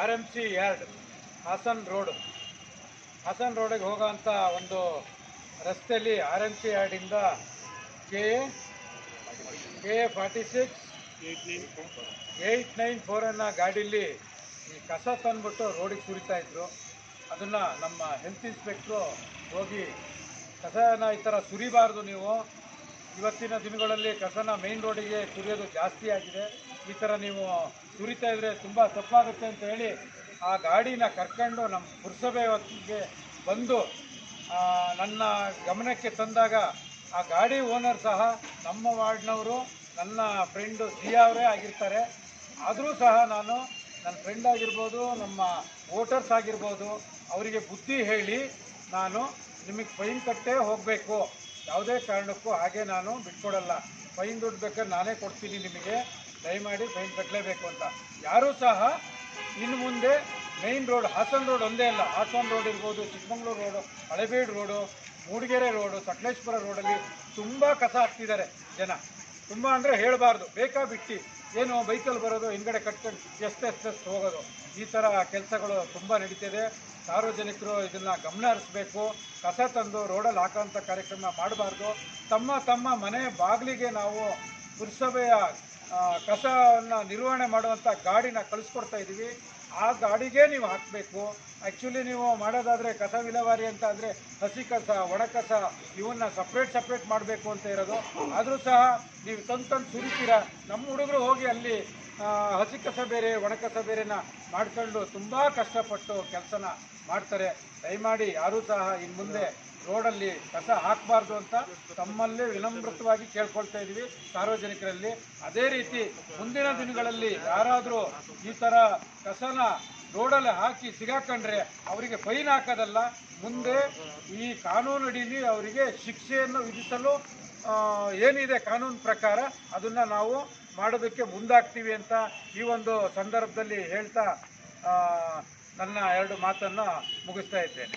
R M C yard Hassan road. Hassan ರೋಡಿಗೆ ಹೋಗೋವಂಥ ಒಂದು ರಸ್ತೆಯಲ್ಲಿ R M C ಯಾರ್ಡಿಂದ K A K A forty six, eight nine four ಅನ್ನೋ ಗಾಡೀಲಿ ಈ ಕಸ ತಂದ್ಬಿಟ್ಟು ರೋಡಿಗೆ ಸುರಿತಾ ಇದ್ರು. ಅದನ್ನು ನಮ್ಮ ಹೆಲ್ತ್ ಇನ್ಸ್ಪೆಕ್ಟ್ರು ಹೋಗಿ ಕಸನ ಈ ಥರ ಸುರಿಬಾರ್ದು ನೀವು. ಇವತ್ತಿನ ದಿನಗಳಲ್ಲಿ ಕಸನ ಮೇನ್ ರೋಡಿಗೆ ಸುರಿಯೋದು ಜಾಸ್ತಿ ಆಗಿದೆ. ಈ ಥರ ನೀವು ಸುರಿತಾ ಇದ್ರೆ ತುಂಬ ತಪ್ಪಾಗುತ್ತೆ ಅಂತ ಹೇಳಿ ಆ ಗಾಡಿನ ಕರ್ಕೊಂಡು ನಮ್ಮ ಪುರಸಭೆ ಹೊತ್ತಿಗೆ ಬಂದು ನನ್ನ ಗಮನಕ್ಕೆ ತಂದಾಗ ಆ ಗಾಡಿ ಓನರ್ ಸಹ ನಮ್ಮ ವಾರ್ಡ್ನವರು, ನನ್ನ ಫ್ರೆಂಡು ಸಿಯಾ ಅವರೇ ಆಗಿರ್ತಾರೆ. ಆದರೂ ಸಹ ನಾನು ನನ್ನ ಫ್ರೆಂಡ್ ಆಗಿರ್ಬೋದು, ನಮ್ಮ ವೋಟರ್ಸ್ ಆಗಿರ್ಬೋದು, ಅವರಿಗೆ ಬುದ್ಧಿ ಹೇಳಿ ನಾನು ನಿಮಗೆ ಫೈನ್ ಕಟ್ಟೇ ಹೋಗಬೇಕು. ಯಾವುದೇ ಕಾರಣಕ್ಕೂ ಹಾಗೆ ನಾನು ಬಿಟ್ಕೊಡಲ್ಲ. ಫೈನ್ ದುಡ್ಡು ಬೇಕಾದ್ರೆ ನಾನೇ ಕೊಡ್ತೀನಿ ನಿಮಗೆ. ದಯಮಾಡಿ ಫೈನ್ ಕಟ್ಟಲೇಬೇಕು ಅಂತ. ಯಾರೂ ಸಹ ಇನ್ನು ಮುಂದೆ ಮೇಯ್ನ್ ರೋಡ್, ಹಾಸನ್ ರೋಡ್ ಒಂದೇ ಅಲ್ಲ. ಹಾಸನ್ ರೋಡ್ ಇರ್ಬೋದು, Chikmagalur road, Halebidu road, Mudigere road, Sakleshpur ರೋಡಲ್ಲಿ ತುಂಬ ಕಸ ಹಾಕ್ತಿದ್ದಾರೆ ಜನ. ತುಂಬ ಅಂದರೆ ಹೇಳಬಾರ್ದು. ಬೇಕಾ ಬಿಟ್ಟು. ಏನು ಬೈಕಲ್ಲಿ ಬರೋದು, ಹಿಂದ್ಗಡೆ ಕಟ್ಕೊಂಡು ಎಷ್ಟೆಷ್ಟೆಷ್ಟು ಹೋಗೋದು. ಈ ಥರ ಕೆಲಸಗಳು ತುಂಬ ನಡೀತಿದೆ. ಸಾರ್ವಜನಿಕರು ಇದನ್ನು ಗಮನ ಹರಿಸ್ಬೇಕು ಕಸ ತಂದು ರೋಡಲ್ಲಿ ಹಾಕೋಂಥ ಕಾರ್ಯಕ್ರಮ ಮಾಡಬಾರ್ದು. ತಮ್ಮ ತಮ್ಮ ಮನೆ ಬಾಗಿಲಿಗೆ ನಾವು ಪುರಸಭೆಯ ಕಸವನ್ನು ನಿರ್ವಹಣೆ ಮಾಡುವಂಥ ಗಾಡಿನ ಕಳಿಸ್ಕೊಡ್ತಾ ಇದ್ದೀವಿ ಆ ಗಾಡಿಗೆ ನೀವು ಹಾಕಬೇಕು. ಆ್ಯಕ್ಚುಲಿ ನೀವು ಮಾಡೋದಾದರೆ ಕಸ ವಿಲೇವಾರಿ ಅಂತ ಅಂದರೆ ಹಸಿ ಕಸ, ಒಣ ಕಸ ಇವನ್ನ ಸಪ್ರೇಟ್ ಸಪ್ರೇಟ್ ಮಾಡಬೇಕು ಅಂತ ಇರೋದು. ಆದರೂ ಸಹ ನೀವು ತಂದು ತಂದು ಸುರಿತೀರ. ನಮ್ಮ ಹುಡುಗರು ಹೋಗಿ ಅಲ್ಲಿ ಹಸಿ ಕಸ ಬೇರೆ, ಒಣ ಕಸ ಬೇರೆನ ಮಾಡ್ಕೊಂಡು ತುಂಬ ಕಷ್ಟಪಟ್ಟು ಕೆಲಸನ ಮಾಡ್ತಾರೆ. ದಯಮಾಡಿ ಯಾರೂ ಸಹ ಇನ್ನು ಮುಂದೆ ರೋಡಲ್ಲಿ ಕಸ ಹಾಕಬಾರ್ದು ಅಂತ ತಮ್ಮಲ್ಲೇ ವಿನಮ್ರತವಾಗಿ ಕೇಳ್ಕೊಳ್ತಾ ಇದ್ದೀವಿ ಸಾರ್ವಜನಿಕರಲ್ಲಿ. ಅದೇ ರೀತಿ ಮುಂದಿನ ದಿನಗಳಲ್ಲಿ ಯಾರಾದರೂ ಈ ಥರ ಕಸನ ರೋಡಲ್ಲಿ ಹಾಕಿ ಸಿಗಾಕೊಂಡ್ರೆ ಅವರಿಗೆ ಫೈನ್ ಹಾಕೋದಲ್ಲ. ಮುಂದೆ ಈ ಕಾನೂನು ಅಡಿಯಲ್ಲಿ ಅವರಿಗೆ ಶಿಕ್ಷೆಯನ್ನು ವಿಧಿಸಲು ಏನಿದೆ ಕಾನೂನು ಪ್ರಕಾರ ಅದನ್ನು ನಾವು ಮಾಡೋದಕ್ಕೆ ಮುಂದಾಗ್ತೀವಿ ಅಂತ ಈ ಒಂದು ಸಂದರ್ಭದಲ್ಲಿ ಹೇಳ್ತಾ ನನ್ನ ಎರಡು ಮಾತನ್ನು ಮುಗಿಸ್ತಾ ಇದ್ದೇನೆ.